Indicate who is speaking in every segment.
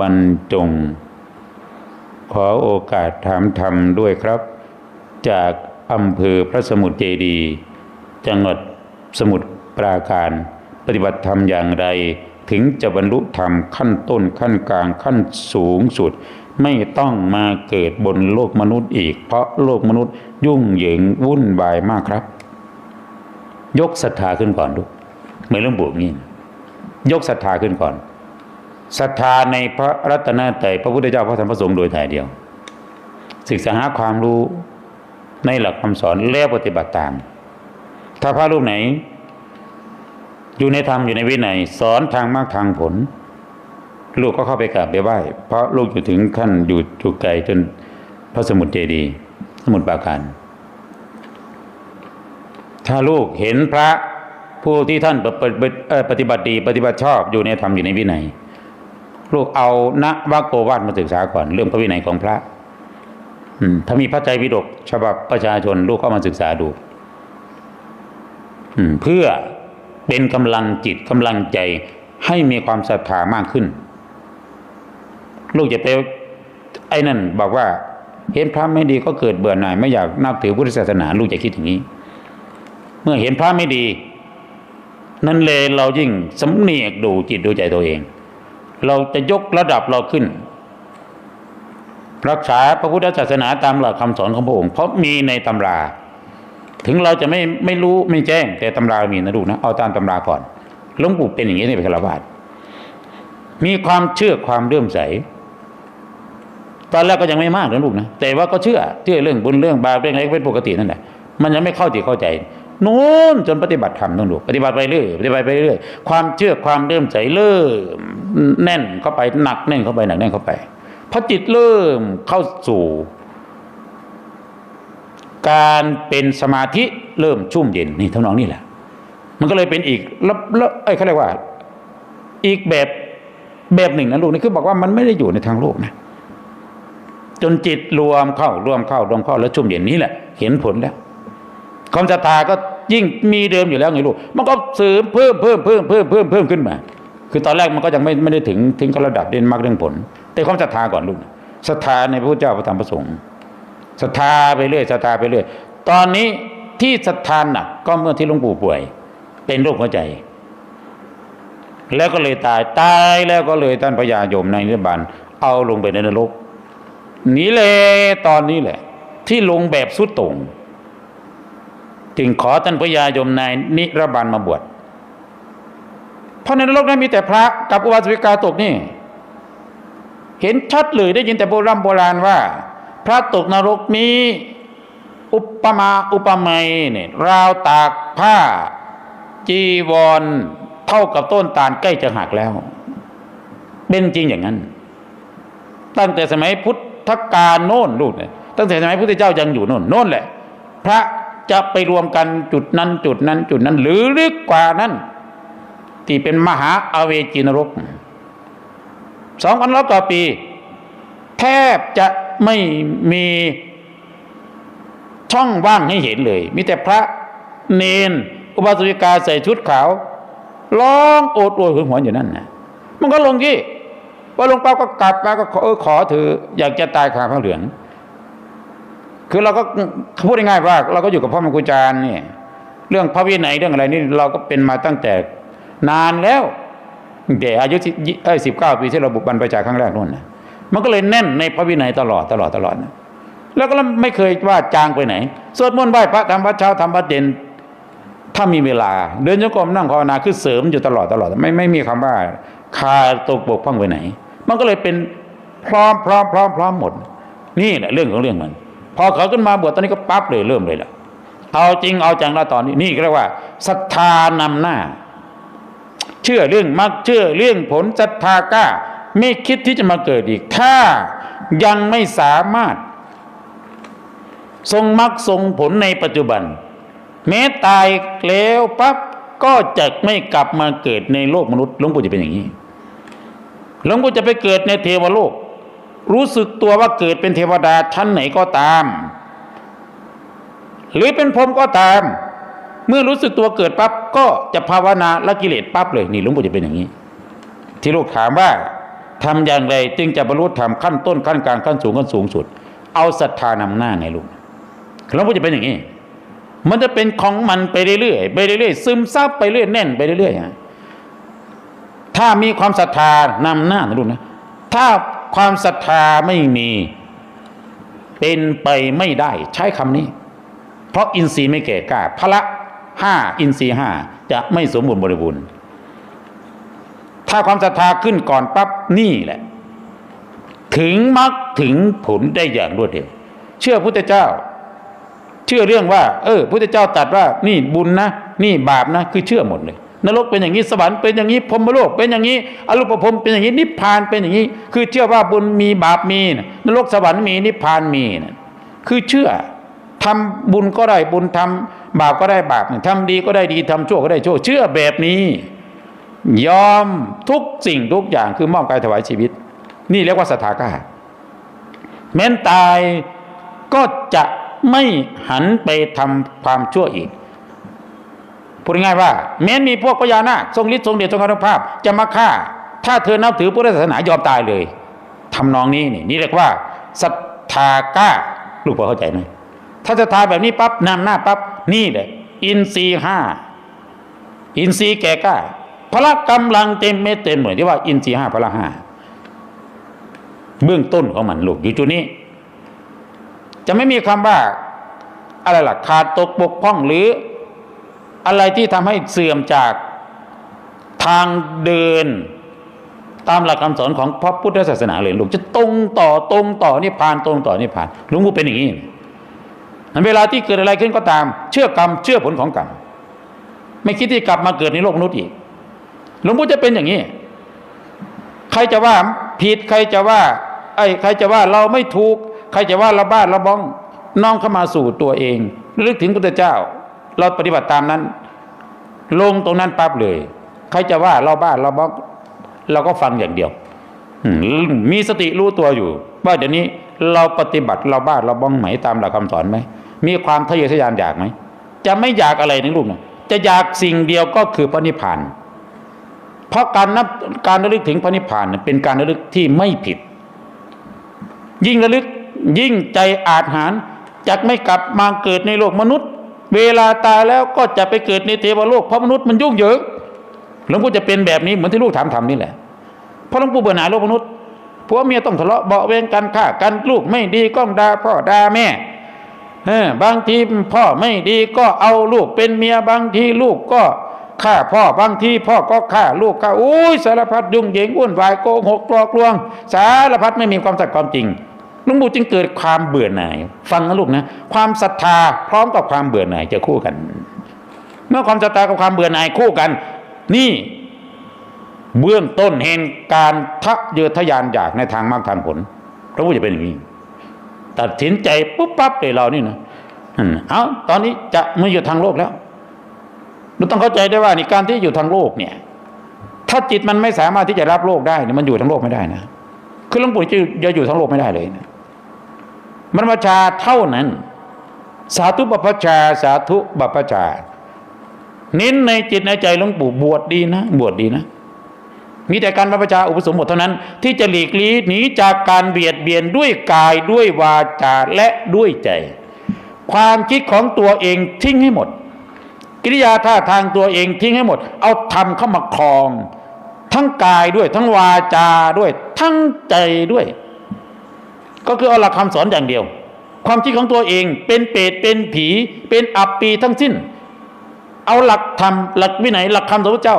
Speaker 1: บรรจง ขอโอกาสถามธรรมด้วยครับ จากอำเภอพระสมุทรเจดี จังหวัดสมุทรปราการ ปฏิบัติธรรมอย่างไร ถึงจะบรรลุธรรมขั้นต้นขั้นกลางขั้นสูงสุด ไม่ต้องมาเกิดบนโลกมนุษย์อีก เพราะโลกมนุษย์ยุ่งเหยิงวุ่นวายมากครับ ยกศรัทธาขึ้นก่อนดูกเหมือนเรื่องบวกนี่ยกศรัทธาขึ้นก่อน ศรัทธาในพระรัตนตรัยพระพุทธเจ้าพระธรรมพระสงฆ์โดยถ่ายเดียว ศึกษาหาความรู้ในหลักคำสอนแล้วปฏิบัติตาม ถ้าพระรูปไหน อยู่ในธรรมอยู่ในวินัยสอนทางมากทางผล ลูกก็เข้าไปกราบไปไหว้เพราะลูกอยู่ถึงขั้นอยู่จุกไกลจนพระสมุทรเจดีย์สมุทรปราการถ้าลูกเห็นพระผู้ที่ท่านปฏิบัติดีปฏิบัติชอบอยู่ในธรรมอยู่ในวินัย ลูกเอาณวโกวาทมาศึกษาก่อน เรื่องพระวินัยของพระ อืม ถ้ามีพระใจวิดกฉบับประชาชน ลูกเข้ามาศึกษาดู อืม เพื่อเป็นกำลังจิตกำลังใจให้มีความศรัทธามากขึ้น ลูกจะไปไอ้นั่น บอกว่า เห็นพระไม่ดีก็เกิดเบื่อหน่าย ไม่อยากนับถือพุทธศาสนา ลูกจะคิดอย่างนี้ เมื่อเห็นพระไม่ดี นั่นเลยเรายิ่งสำเนียกดูจิตดูใจตัวเอง เราจะยกระดับเราขึ้น รักษาพระพุทธศาสนาตามหลักคำสอนของพระองค์ เพราะมีในตำรา ถึงเราจะไม่ไม่รู้ไม่แจ้ง แต่ตำรามีนะลูกนะ เอาตามตำราก่อนหลวงปู่เป็นอย่างนี้ในเป็นฆราวาสมีความเชื่อความเลื่อมใส ตอนแรกก็ยังไม่มากนะลูกนะแต่ว่าก็เชื่อเชื่อเรื่องบุญเรื่องบาปเรื่องอะไรเป็นปกตินั่นแหละมันยังไม่เข้าจิตเข้าใจ นู้นจนปฏิบัติธรรมต้องดูปฏิบัติไปเรื่อยปฏิบัติไปเรื่อยความเชื่อความเลื่อมใสเริ่มแน่นเข้าไปหนักแน่นเข้าไปหนักแน่นเข้าไปพอจิตเริ่มเข้าสู่ การเป็นสมาธิเริ่มชุ่มเย็นนี่ทำนองนี้แหละ มันก็เลยเป็นอีกแล้วแล้วไอ้เขาเรียกว่า อีกแบบแบบหนึ่งนะลูกนี่คือบอกว่ามันไม่ได้อยู่ในทางโลกนะจนจิตรวมเข้ารวมเข้ารวมเข้าแล้วชุ่มเย็นนี้แหละ เห็นผลแล้ว ความศรัทธาก็ยิ่งมีเดิมอยู่แล้วไงลูกมันก็เสริมเพิ่มเพิ่มเพิ่มเพิ่มเพิ่มเพิ่มขึ้นมา คือตอนแรกมันก็ยังไม่ไม่ได้ถึงถึงกับระดับเด่นมากเรื่องผล แต่ความศรัทธาก่อนลูกศรัทธาในพระพุทธเจ้าพระธรรมพระสงฆ์ศรัทธาไปเรื่อยศรัทธาไปเรื่อยตอนนี้ที่ศรัทธาหนักก็เมื่อที่หลวงปู่ป่วย เป็นโรคหัวใจ แล้วก็เลยตายตายแล้วก็เลยท่านพญายมในนิพพานเอาลงไปในนรกนี่เลยตอนนี้แหละ ที่ลงแบบสุดต่ง จึงขอท่านพญายมนายนิรบาลมาบวชเพราะในนรกนั้นมีแต่พระกับอุบาสิกาตกนี่ เห็นชัดเลยได้ยินแต่โบราณโบราณว่า พระตกนรกนี้ อุปมาอุปไมยเนี่ยราวตากผ้า จีวรเท่ากับต้นตาลใกล้จะหักแล้ว เป็นจริงอย่างนั้น ตั้งแต่สมัยพุทธกาลโน่นลูกเนี่ยตั้งแต่สมัยพุทธเจ้ายังอยู่โน่นโน่นแหละ พระ จะไปรวมกันจุดนั้น จุดนั้น จุดนั้น หรือลึกกว่านั้น ที่เป็นมหาอาเวจีนรกสองพันร้อยกว่าปี แทบจะไม่มีช่องว่างให้เห็นเลย มีแต่พระเนน อุบาสิกาใส่ชุดขาวร้องโอดโอยหึงหวนอยู่นั่นนะมันก็ลงที่พอลงปั๊บก็กลับมาก็ขอเออขอเธออยากจะตายคาพระเหลือง คือเราก็พูดง่ายๆว่าเราก็อยู่กับพ่อแม่ครูอาจารย์นี่เรื่องพระวินัยเรื่องอะไรนี่เราก็เป็นมาตั้งแต่นานแล้วแต่อายุสิบเก้าปีที่เราบุกบันไปจากครั้งแรกนู่นนะมันก็เลยแน่นในพระวินัยตลอดตลอดตลอดนะแล้วก็ไม่เคยว่าจางไปไหนสวดมนต์ไหว้พระทำวัดเช้าทำวัดเย็นถ้ามีเวลา เดินโยกมนั่งภาวนาคือเสริมอยู่ตลอดตลอด ไม่ไม่มีคำว่าคาตกบกพร่องไปไหน มันก็เลยเป็นพร้อมพร้อมพร้อมพร้อมหมด นี่แหละเรื่องของเรื่องมัน พอเขาขึ้นมาบวชตอนนี้ก็ปั๊บเลยเริ่มเลยล่ะเอาจริงเอาจังแล้วตอนนี้นี่เรียกว่าศรัทธานำหน้า เชื่อเรื่องมักเชื่อเรื่องผลศรัทธากล้าไม่คิดที่จะมาเกิดอีก ถ้ายังไม่สามารถ ทรงมรรคทรงผลในปัจจุบัน แม้ตายแล้วปั๊บก็จะไม่กลับมาเกิดในโลกมนุษย์หลวงปู่จะเป็นอย่างนี้หลวงปู่จะไปเกิดในเทวโลก รู้สึกตัวว่าเกิดเป็นเทวดาชั้นไหนก็ตาม หรือเป็นพรหมก็ตาม เมื่อรู้สึกตัวเกิดปั๊บก็จะภาวนาละกิเลสปั๊บเลยนี่หลวงปู่จะเป็นอย่างนี้ ที่ลูกถามว่าทำอย่างไรจึงจะบรรลุธรรมขั้นต้นขั้นกลางขั้นสูงขั้นสูงสุด เอาศรัทธานำหน้าไงลูกหลวงพ่จะเป็นอย่างนี้ มันจะเป็นของมันไปเรื่อยๆไปเรื่อยๆซึมซับไปเรื่อยแน่นไปเรื่อยๆฮะถ้ามีความศรัทธานำหน้านะลูกนะถ้า ความศรัทธาไม่มีเป็นไปไม่ได้ใช้คำนี้ เพราะอินทรีย์ไม่แก่กล้าพละห้าอินทรีย์ห้าจะไม่สมบูรณ์บริบูรณ์ ถ้าความศรัทธาขึ้นก่อนปั๊บนี่แหละ ถึงมรรคถึงผลได้อย่างรวดเร็ว เชื่อพุทธเจ้า เชื่อเรื่องว่า เออพุทธเจ้าตรัสว่า นี่บุญนะ นี่บาปนะ คือเชื่อหมดเลย นรกเป็นอย่างนี้สวรรค์เป็นอย่างนี้พรมโลกเป็นอย่างนี้อรูปภพเป็นอย่างนี้นิพพานเป็นอย่างนี้ คือเชื่อว่าบุญมีบาปมีนรกสวรรค์มีนิพพานมีนคือเชื่อทำบุญก็ได้บุญทำบาปก็ได้บาปทำดีก็ได้ดีทำชั่วก็ได้ชั่ว เชื่อแบบนี้ ยอมทุกสิ่งทุกอย่างคือมอบกายถวายชีวิต นี่เรียกว่าสถากาแม้นตายก็จะไม่หันไปทำความชั่วอีก พูดง่ายว่า แม้นมีพวกพญานาคทรงฤทธิ์ทรงเดชทรงอนุภาพ จะมาฆ่า ถ้าเธอนับถือพุทธศาสนายอมตายเลยทำนองนี้นี่นี่เรียกว่าศรัทธากล้าลูกพอเข้าใจไหมถ้าศรัทธาแบบนี้ปั๊บนำหน้าปั๊บนี่แหละอินทรีห้าอินทรีแก่กล้าพละกำลังเต็มเม็ดเต็มหน่วยที่ว่าอินทรีห้าพละห้าเบื้องต้นของมันลูกอยู่จุดนี้ จะไม่มีคำว่าอะไรล่ะขาดตกบกพร่องหรือ อะไรที่ทำให้เสื่อมจากทางเดิน ตามหลักคำสอนของพระพุทธศาสนาเลยลูกจะตรงต่อตรงต่อนิพพานตรงต่อนิพพานหลวงปู่เป็นอย่างนี้นั้นเวลาที่เกิดอะไรขึ้นก็ตาม เชื่อกรรมเชื่อผลของกรรมไม่คิดที่กลับมาเกิดในโลกมนุษย์อีกหลวงปู่จะเป็นอย่างนี้ ใครจะว่าผิดใครจะว่า ไอ้ใครจะว่าเราไม่ถูก ใครจะว่าเราบ้าเราบ้องน้องเข้ามาสู่ตัวเองลึกถึงพุทธเจ้า เราปฏิบัติตามนั้น ลงตรงนั้นปั๊บเลย ใครจะว่าเราบ้าเราบ้องเราก็ฟังอย่างเดียวมีสติรู้ตัวอยู่ ว่าเดี๋ยวนี้เราปฏิบัติเราบ้าเราบ้องไหมตามหลักคำสอนไหมมีความทะเยอทะยานอยากไหมจะไม่อยากอะไรในลูกนะจะอยากสิ่งเดียวก็คือพระนิพพาน เพราะการนับการระลึกถึงพระนิพพานเป็นการระลึกที่ไม่ผิด ยิ่งระลึกยิ่งใจอาจหารจะไม่กลับมาเกิดในโลกมนุษย์ เวลาตายแล้วก็จะไปเกิดในเทวโลกเพราะมนุษย์มันยุ่งเหยิงหลวงปู่จะเป็นแบบนี้เหมือนที่ลูกถามทำนี่แหละเพราะหลวงปู่เบื่อหน่ายโลกมนุษย์ผัวเมียต้องทะเลาะเบาะแวงกันฆ่ากันลูกไม่ดีก็ด่าพ่อด่าแม่บางทีพ่อไม่ดีก็เอาลูกเป็นเมียบางทีลูกก็ฆ่าพ่อบางทีพ่อก็ฆ่าลูกฆ่าอุ้ยสารพัดยุ่งเหยิงวุ่นวายโกหกกลอกลวง สารพัดไม่มีความสัตย์ความจริง หลุงปู่จึงเกิดความเบื่อหน่าย ฟังนะลูกนะ ความศรัทธาพร้อมกับความเบื่อหน่ายจะคู่กัน เมื่อความศรัทธากับความเบื่อหน่ายคู่กัน นี่เบื้องต้นแห่งการทะเยอทะยานอยากในทางมรรคทางผลพระพุทธจะเป็นอย่างนี้ตัดสินใจปุ๊บปั๊บเลยเรานี่นะเอาตอนนี้จะไม่อยู่ทางโลกแล้วเราต้องเข้าใจได้ว่านี่การที่อยู่ทางโลกเนี่ย ถ้าจิตมันไม่สามารถที่จะรับโลกได้เนี่ยมันอยู่ทางโลกไม่ได้นะคือหลวงปู่จะจะอยู่ทางโลกไม่ได้เลยนะ มันประชาเท่านั้น สาธุบัพพชา สาธุบัพพชา เน้นในจิตในใจหลวงปู่บวชดีนะ บวชดีนะ มีแต่การบรรพชาอุปสมบทเท่านั้น ที่จะหลีกลี่หนีจากการเบียดเบียนด้วยกายด้วยวาจาและด้วยใจ ความคิดของตัวเองทิ้งให้หมด กิริยาท่าทางตัวเองทิ้งให้หมด เอาธรรมเข้ามาครอง ทั้งกายด้วย ทั้งวาจาด้วย ทั้งใจด้วย ก็คือเอาหลักคำสอนอย่างเดียว ความคิดของตัวเองเป็นเปรตเป็นผี เป็นอัปปีทั้งสิ้น เอาหลักธรรมหลักวินัยหลักคำของพระเจ้า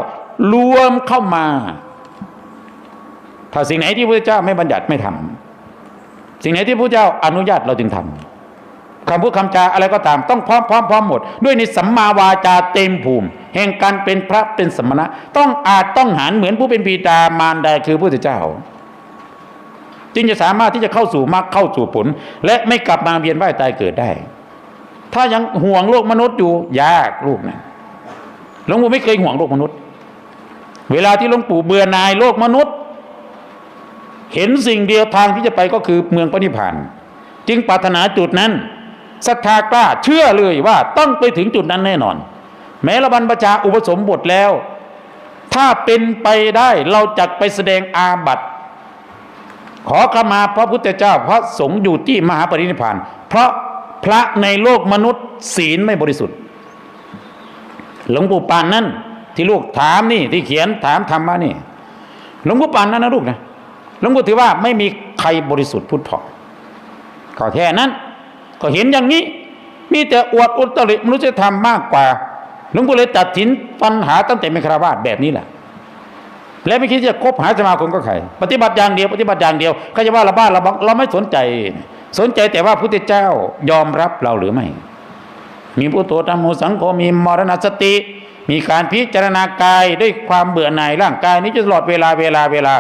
Speaker 1: รวมเข้ามา ถ้าสิ่งไหนที่พระเจ้าไม่บัญญัติไม่ทำสิ่งไหนที่พระเจ้าอนุญาตเราจึงทำคำพูดคำจาอะไรก็ตามต้องพร้อมพร้อมพร้อมหมด ด้วยในสัมมาวาจาเต็มภูมิ แห่งการเป็นพระเป็นสมณะ ต้องอาจต้องหารเหมือนผู้เป็นปีดามารดาคือพระเจ้า จึงจะสามารถที่จะเข้าสู่มรรคเข้าสู่ผล และไม่กลับมาเวียนว่ายตายเกิดได้ ถ้ายังห่วงโลกมนุษย์อยู่ยากลูกนะหลวงปู่ไม่เคยห่วงโลกมนุษย์ เวลาที่หลวงปู่เบื่อหน่ายโลกมนุษย์ เห็นสิ่งเดียวทางที่จะไปก็คือเมืองพระนิพพานจึงปรารถนาจุดนั้นศรัทธากล้าเชื่อเลยว่าต้องไปถึงจุดนั้นแน่นอน แม้ละบรรพชาอุปสมบทแล้ว ถ้าเป็นไปได้เราจะไปแสดงอาบัติ ขอขมาพระพุทธเจ้าพระสงฆ์อยู่ที่มหาปรินิพาน เพราะพระในโลกมนุษย์ศีลไม่บริสุทธิ์ หลวงปู่ปานนั่นที่ลูกถามนี่ที่เขียนถามธรรมะนี่ หลวงปู่ปานนั่นนะลูกนะหลวงปู่ถือว่าไม่มีใครบริสุทธิ์พุทธพองก็แค่นั้น ก็เห็นอย่างนี้ มีแต่อวดอุตริมนุษยธรรมมากกว่าหลวงปู่เลยตัดสินปัญหาตั้งแต่เป็นคราวาสแบบนี้แหละ และไม่คิดจะคบหาสมาคมกับใครปฏิบัติอย่างเดียวปฏิบัติอย่างเดียวเขาจะว่าเราบ้าเราบังเราไม่สนใจ สนใจแต่ว่าพระพุทธเจ้ายอมรับเราหรือไม่ มีพุทโธธรรมโมสังโฆมีมรณสติ มีการพิจารณากายด้วยความเบื่อหน่ายร่างกาย นี้จะตลอดเวลาเวลาเวลา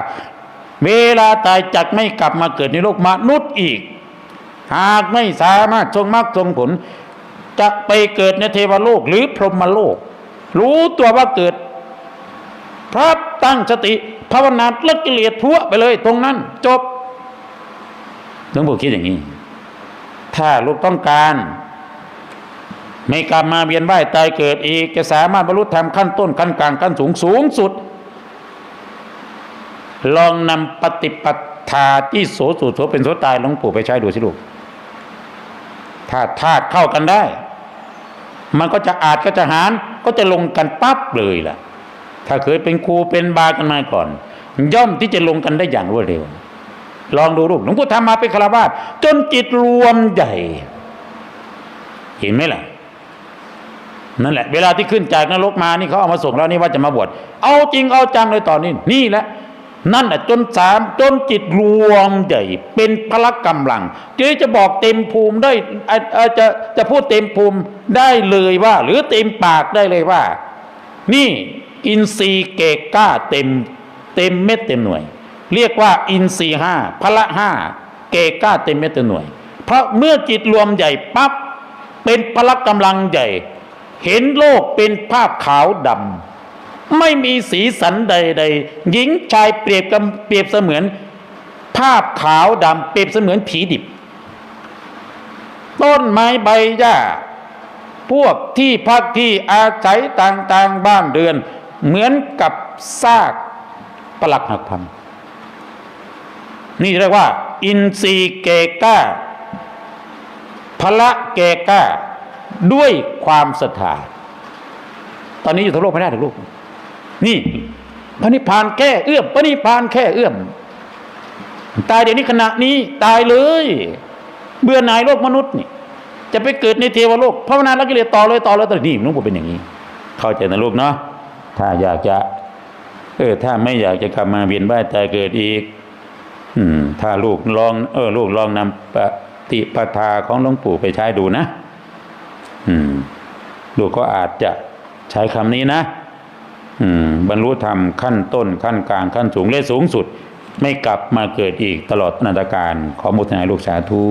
Speaker 1: เวลาตายจักไม่กลับมาเกิดในโลกมนุษย์อีก หากไม่สามารถทรงมรรคทรงผลจะไปเกิดในเทวโลกหรือพรหมโลก รู้ตัวว่าเกิด พระตั้งสติ ภาวนาลิกกิเลสพัวไปเลย ตรงนั้น จบหลวงปู่คิดอย่างนี้ ถ้าลูกต้องการ ไม่กลับมาเวียนว่ายตายเกิดอีก จะสามารถบรรลุธรรมขั้นต้นขั้นกลางขั้นสูงสูงสุด ลองนำปฏิปทาที่โสสุโสเป็นโสตายหลวงปู่ไปใช้ดูสิลูกถ้าธาตุเข้ากันได้ มันก็จะอาจก็จะหารก็จะลงกันปั๊บเลยล่ะ ถ้าเคยเป็นครูเป็นบากันมาก่อน ย่อมที่จะลงกันได้อย่างรวดเร็ว ลองดูลูกหลวงพ่อทำมาเป็นคารวาสจนจิตรวมใหญ่ เห็นไหมล่ะนั่นแหละ เวลาที่ขึ้นจากนรกมานี่เขาเอามาส่งแล้วนี่ว่าจะมาบวชเอาจริงเอาจังเลยตอนนี้ นี่แหละนั่นแหละจนสามจนจิตรวมใหญ่เป็นพละกำลังทีจะบอกเต็มภูมิได้จะจะพูดเต็มภูมิได้เลยว่า หรือเต็มปากได้เลยว่า นี่ อินทรีย์เกกก้าเต็มเต็มเม็ดเต็มหน่วย เรียกว่าอินทรีย์ห้าพละห้าเกก้าเต็มเม็ดเต็มหน่วย เพราะเมื่อจิตรวมใหญ่ปั๊บเป็นพละกำลังใหญ่ เห็นโลกเป็นภาพขาวดำไม่มีสีสันใดๆหญิงชายเปรียบกับเปรียบเสมือน ภาพขาวดำเปรียบเสมือนผีดิบ ต้นไม้ใบหญ้าพวกที่พักที่อาศัยต่างๆบ้านเรือน เหมือนกับซากปลักหักพัง นี่เรียกว่า อินทรีเกก้าพละเกก้าด้วยความศรัทธาตอนนี้อยู่ทั้งโลกไม่ได้ทั้งโลกนี่พระนิพพานแค่เอื้อมพระนิพพานแค่เอื้อมตายเดี๋ยวนี้ขณะนี้ตายเลย เบื่อหน่ายโลกมนุษย์นี่ จะไปเกิดในเทวโลกภาวนาแล้วกิเลสต่อเลยต่อเลยต่อนี่หลวงปู่เป็นอย่างนี้ เข้าใจนะลูกเนาะ ถ้าอยากจะ เออ ถ้าไม่อยากจะกลับมาเวียนว่ายตายเกิดอีก อืม ถ้าลูกลอง เออ ลูกลองนำปฏิปทาของหลวงปู่ไปใช้ดูนะ อืม ลูกก็อาจจะใช้คำนี้นะอืม บรรลุธรรมขั้นต้นขั้นกลางขั้นสูงและสูงสุด ไม่กลับมาเกิดอีกตลอดนันตการขอมุทนาลูกสาธุ